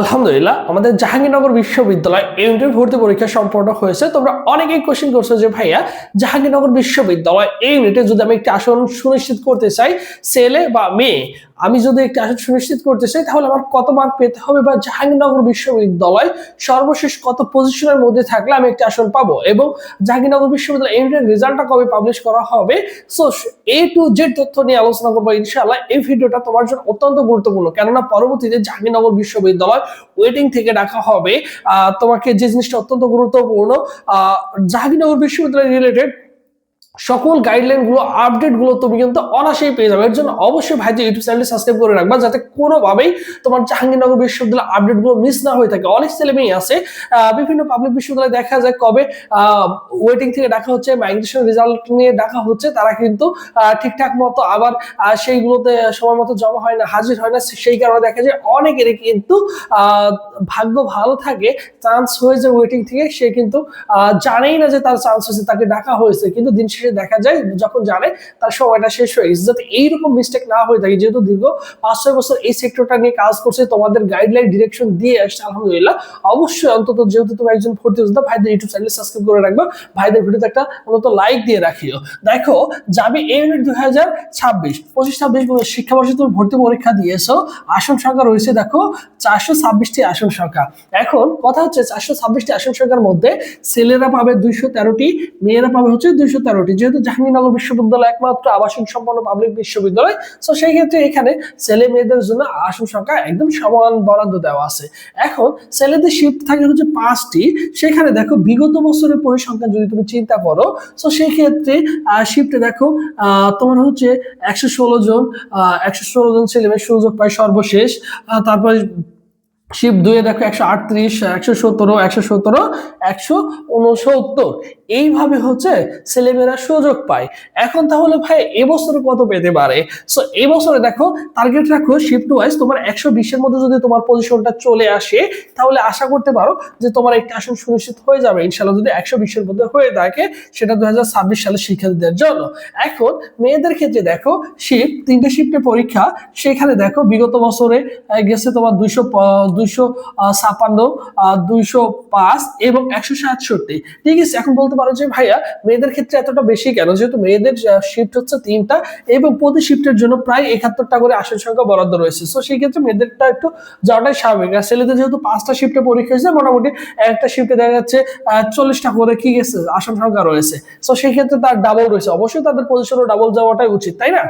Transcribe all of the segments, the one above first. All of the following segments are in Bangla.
আলহামদুলিল্লাহ, আমাদের জাহাঙ্গীরনগর বিশ্ববিদ্যালয় ইউনিটের ভর্তি পরীক্ষা সম্পন্ন হয়েছে। তোমরা অনেকেই কোশ্চেন করছ যে, ভাইয়া, জাহাঙ্গীরনগর বিশ্ববিদ্যালয় এই ইউনিটে যদি আমি একটি আসন সুনিশ্চিত করতে চাই, ছেলে বা মেয়ে আমি যদি একটি আসন সুনিশ্চিত করতে চাই, তাহলে আমার কত মার্ক পেতে হবে বা জাহাঙ্গীরনগর বিশ্ববিদ্যালয় সর্বশেষ কত পজিশনের মধ্যে থাকলে আমি একটি আসন পাবো এবং জাহাঙ্গীরনগর বিশ্ববিদ্যালয় ইউনিটের রেজাল্টটা কবে পাবলিশ করা হবে? সো এ টু জেড তথ্য নিয়ে আলোচনা করব ইনশাআল্লাহ। এই ভিডিওটা তোমার জন্য অত্যন্ত গুরুত্বপূর্ণ। কেননা পরবর্তীতে জাহাঙ্গীরনগর বিশ্ববিদ্যালয় ওয়েটিং থেকে ডাকা হবে। তোমাকে যে জিনিসটা অত্যন্ত গুরুত্বপূর্ণ জাহাঙ্গীরনগর বিশ্ববিদ্যালয় রিলেটেড সকল গাইডলাইনগুলো আপডেটগুলো তুমি কিন্তু অনাসেই পেয়ে যাবে। এর জন্য অবশ্যই ভাইজি ইউটিউব চ্যানেলটি সাবস্ক্রাইব করে রাখবা, যাতে কোনোভাবেই তোমার জাহাঙ্গীরনগর বিশ্ববিদ্যালয় আপডেটগুলো মিস না হয়ে থাকে। অনেক ছেলে মেয়ে আছে বিভিন্ন পাবলিক বিশ্ববিদ্যালয়ে দেখা যায়, কবে ওয়েটিং থেকে ডাকা হচ্ছে মাইগ্রেশন রেজাল্ট নিয়ে ডাকা হচ্ছে, তারা কিন্তু ঠিকঠাক মতো আবার সেইগুলোতে সময় মতো জমা হয় না, হাজির হয় না। সেই কারণে দেখা যায়, অনেকেরই কিন্তু ভাগ্য ভালো থাকে চান্স হয়েছে ওয়েটিং থেকে, সে কিন্তু জানেই না যে তার চান্স হয়েছে, তাকে ডাকা হয়েছে। কিন্তু দিন শেষে দেখা যায়, যখন জানে তার সময়টা শেষ হয়ে গেছে। যাতে এইরকম মিস্টেক না হয়ে থাকে, যেহেতু দীর্ঘ পাঁচ ছয় বছর এই সেক্টরটা নিয়ে কাজ করছে, তোমাদের গাইডলাইন ডিরেকশন দিয়ে আসছে, আলহামদুলিল্লাহ। অবশ্যই অন্তত যেহেতু তুমি একজন ভর্তি যোদ্ধা ভাইদের ইউটিউব চ্যানেল সাবস্ক্রাইব করে রাখবে। ভাইদের ভিডিওতে একটা অন্তত লাইক দিয়ে রাখিও। দেখো, যাবে এই ইউনিট দুই হাজার ছাব্বিশ। পঁচিশ, ছাব্বিশ শিক্ষাবর্ষে তুমি ভর্তি পরীক্ষা দিয়েছ। আসন সংখ্যা রয়েছে, দেখো, চারশো ছাব্বিশটি আসন সংখ্যা। এখন কথা হচ্ছে, চারশো ছাব্বিশটি আসন সংখ্যার মধ্যে ছেলেরা পাবে দুইশো তেরোটি, মেয়েরা পাবে হচ্ছে দুইশো তেরোটি। যেহেতু জাহাঙ্গীরনগর বিশ্ববিদ্যালয় একমাত্র আবাসিক সম্পন্ন পাবলিক বিশ্ববিদ্যালয় তো সেই ক্ষেত্রে এখানে ছেলে মেয়েদের জন্য আসন সংখ্যা একদম সমান বরাদ্দ দেওয়া আছে। এখন ছেলেদের শিফট থাকে হচ্ছে পাঁচটি, সেখানে দেখো বিগত বছরের পরিসংখ্যান যদি তুমি চিন্তা করো তো সেই ক্ষেত্রে শিফটে দেখো তোমার হচ্ছে একশো ষোলো জন একশো ষোলো জন ছেলে মেয়ে সুযোগ পায় সর্বশেষ তারপরে শিফট দুয়ে দেখো একশো আটত্রিশ, একশো সতেরো একশো সতেরো, একশো উনসত্তর। এইভাবে হচ্ছে ছেলেমেয়েরা সুযোগ পায়। এখন তাহলে ভাই এবছরে কত পেতে পারে? সো এবছরে দেখো টার্গেট রাখো শিফট ওয়াইজ তোমার একশো বিশের মধ্যে যদি তোমার পজিশনটা চলে আসে, তাহলে আশা করতে পারো যে তোমার একটা আসন সুনিশ্চিত হয়ে যাবে। ইনশাল্লাহ যদি একশো বিশের মধ্যে হয়ে থাকে, সেটা দু হাজার ছাব্বিশ সালে শিক্ষার্থীদের জন্য। এখন মেয়েদের ক্ষেত্রে দেখো শিফট তিনটে শিফটের পরীক্ষা, সেখানে দেখো বিগত বছরে গেছে তোমার দুইশো দুইশো ছাপান্ন দুইশো পাঁচ এবং একশো সাতষট্টি। ঠিক আছে, এখন বলতে পারো যে ভাইয়া, মেয়েদের ক্ষেত্রে এতটা বেশি কেন? যেহেতু মেয়েদের শিফট হচ্ছে তিনটা এবং প্রতি শিফটের জন্য প্রায় একাত্তরটা করে আসন সংখ্যা বরাদ্দ রয়েছে। তো সেই ক্ষেত্রে মেয়েদেরটা একটু যাওয়াটাই স্বাভাবিক। আর ছেলেদের যেহেতু পাঁচটা শিফটে পরীক্ষা হয়েছে, মোটামুটি একটা শিফটে দেখা যাচ্ছে চল্লিশটা করে কি গেছে? আসন সংখ্যা রয়েছে। তো সেই ক্ষেত্রে তার ডাবল রয়েছে। অবশ্যই তাদের পজিশনও ডাবল যাওয়াটাই উচিত, তাই না?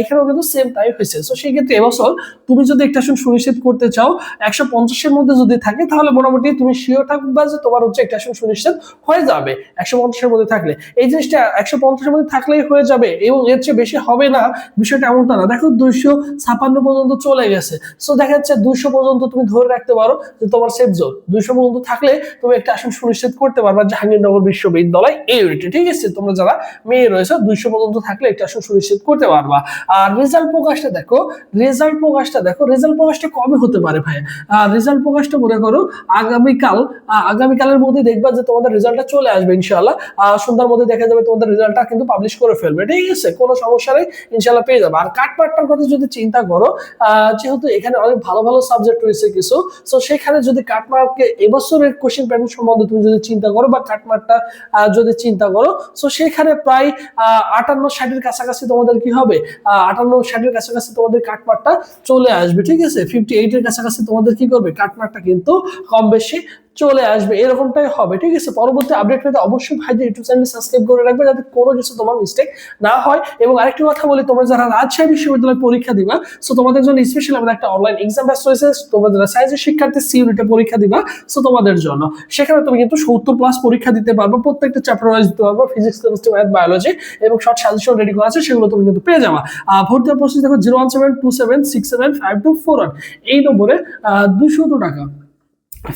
এখানেও কিন্তু সেম টাইপ হয়েছে। তো সেই ক্ষেত্রে এবছর তুমি যদি একটা আসন সুনিশ্চিত করতে চাও একশো পঞ্চাশের মধ্যে যদি থাকে, তাহলে মোটামুটি তুমি শিওর থাকবা যে তোমার হচ্ছে একটা আসন সুনিশ্চিত হয়ে যাবে একশো পঞ্চাশের মধ্যে থাকলে। এই জিনিসটা একশো পঞ্চাশের মধ্যে থাকলেই হয়ে যাবে এবং এর চেয়ে বেশি হবে না, বিষয়টা এমনটা না। দেখো দুইশো ছাপান্ন পর্যন্ত চলে গেছে। সো দেখা যাচ্ছে দুইশো পর্যন্ত তুমি ধরে রাখতে পারো যে তোমার সেফ জোন দুইশো পর্যন্ত থাকলে তুমি একটা আসন সুনিশ্চিত করতে পারবা জাহাঙ্গীরনগর বিশ্ববিদ্যালয় এই ইউনিটে ঠিক আছে, তোমরা যারা মেয়ে রয়েছে, দুইশো পর্যন্ত থাকলে একটা আসন সুনিশ্চিত করতে পারবা। আর রেজাল্ট প্রকাশটা দেখো রেজাল্ট প্রকাশটা দেখো রেজাল্ট প্রকাশটা কবে হতে পারে ভাই রেজাল্ট প্রকাশটা মনে করো আগামীকাল আগামীকালের মধ্যে দেখবা যে তোমাদের রেজাল্টটা চলে আসবে ইনশাআল্লাহ। আহ, সন্ধ্যার মধ্যে দেখা যাবে তোমাদের রেজাল্টটা কিন্তু পাবলিশ করে ফেলবে ঠিক আছে? কোনো সমস্যা নেই ইনশাআল্লাহ পেয়ে যাবে। আর কাটপাটটার কথা যদি চিন্তা করো যেহেতু এখানে অনেক ভালো ভালো সাবজেক্ট রয়েছে কিছু তো সেখানে যদি কাটমার্ককে এবছরের কোশ্চেন প্যাটার্ন সম্বন্ধে তুমি যদি চিন্তা করো বা কাটমার্কটা যদি চিন্তা করো তো সেখানে প্রায় আটান্ন ষাটের কাছাকাছি তোমাদের কি হবে? আটান্ন ষাটের কাছাকাছি তোমাদের কাটমার্কটা চলে আসবে ঠিক আছে? ফিফটি এইটের কাছাকাছি তোমাদের কি করবে কাটমার্কটা কিন্তু কম বেশি চলে আসবে, এরকমটাই হবে। ঠিক আছে? পরবর্তী আপডেট পেতে অবশ্যই ভাইদের ইউটিউব চ্যানেল সাবস্ক্রাইব করে রাখবে যাতে কোনো কিছু তোমার মিস্টেক না হয়। এবং আরেকটি কথা বলি, তোমরা যারা রাজশাহী বিশ্ববিদ্যালয়ে পরীক্ষা দিবা সো তোমাদের জন্য স্পেশাল আমাদের একটা অনলাইন এক্সাম ব্যাচ রয়েছে। তোমরা যারা সায়েন্সের শিক্ষার্থী সি ইউনিটে পরীক্ষা দিবা সো তোমাদের জন্য। সেখানে তুমি কিন্তু সত্তর প্লাস পরীক্ষা দিতে পারবে, প্রত্যেকটা চ্যাপ্টার ওয়াইজ দিতে পারবে ফিজিক্স কেমিস্ট্রি ম্যাথ বায়োলজি এবং শর্ট সাজেশন রেডি করা আছে, সেগুলো তুমি কিন্তু পেয়ে যাবা। ভর্তি প্রসেস দেখো zero one seven two seven six seven five two four one এই নম্বরে দুশো টাকা।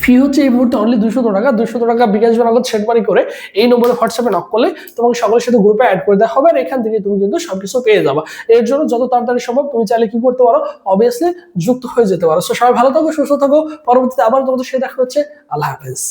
ফি হচ্ছে এই মুহূর্তে অনলি দুশো টাকা দুশো টাকা বিকাশ নগদ সেট মানি করে এই নম্বরে হোয়াটসঅ্যাপে নক করলে তোমাকে সকলের সাথে গ্রুপে অ্যাড করে দেওয়া হবে আর এখান থেকে তুমি কিন্তু সবকিছু পেয়ে যাবা। এর জন্য যত তাড়াতাড়ি সম্ভব তুমি চাইলে কি করতে পারো অবভিয়াসলি যুক্ত হয়ে যেতে পারো। সো সবাই ভালো থাকো, সুস্থ থাকো। পরবর্তীতে আবার তোমাদের সেই দেখা হচ্ছে। আল্লাহ হাফেজ।